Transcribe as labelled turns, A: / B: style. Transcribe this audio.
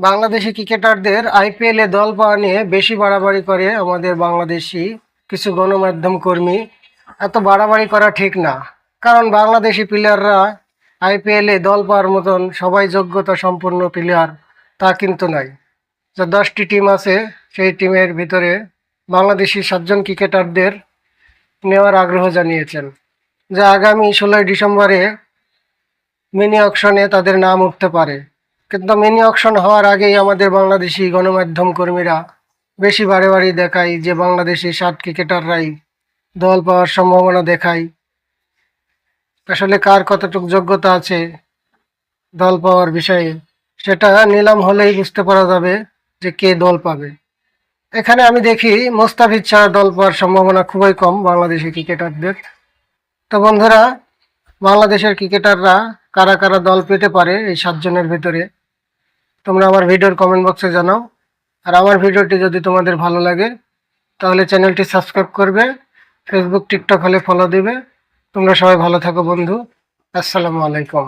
A: বাংলাদেশি ক্রিকেটারদের আইপিএলে দল পাওয়া নিয়ে বেশি বাড়াবাড়ি করে আমাদের বাংলাদেশি কিছু গণমাধ্যম কর্মী। এত বাড়াবাড়ি করা ঠিক না। কারণ বাংলাদেশি প্লেয়াররা আইপিএলে দল পাওয়ার মতন সবাই যোগ্যতা সম্পন্ন প্লেয়ার তা কিন্তু নাই। যে দশটি টিম আছে, সেই টিমের ভিতরে বাংলাদেশি সাতজন ক্রিকেটারদের নেওয়ার আগ্রহ জানিয়েছেন। যা আগামী ষোলোই ডিসেম্বরে মিনি অকশনে তাদের নাম উঠতে পারে। কিন্তু মিনি অকশন হওয়ার আগেই আমাদের বাংলাদেশি গণমাধ্যম কর্মীরা বেশি বারে বারে দেখায় যে বাংলাদেশি সাত ক্রিকেটাররাই দল পাওয়ার সম্ভাবনা দেখায়। আসলে কার কতটুকু যোগ্যতা আছে দল পাওয়ার বিষয়ে সেটা নিলাম হলেই বুঝতে পারা যাবে যে কে দল পাবে। এখানে আমি দেখি মোস্তাফিজ ছাড়া দল পাওয়ার সম্ভাবনা খুবই কম বাংলাদেশি ক্রিকেটারদের। তো বন্ধুরা, বাংলাদেশের ক্রিকেটাররা কারা কারা দল পেতে পারে এই সাতজনের ভিতরে? তোমরা আমার ভিডিওর কমেন্ট বক্সে জানাও। আর আমার ভিডিওটি যদি তোমাদের ভালো লাগে, তাহলে চ্যানেলটি সাবস্ক্রাইব করবে ফেসবুক টিকটক হলে ফলো দিবে। তোমরা সবাই ভালো থাকো বন্ধু। আসসালামু আলাইকুম।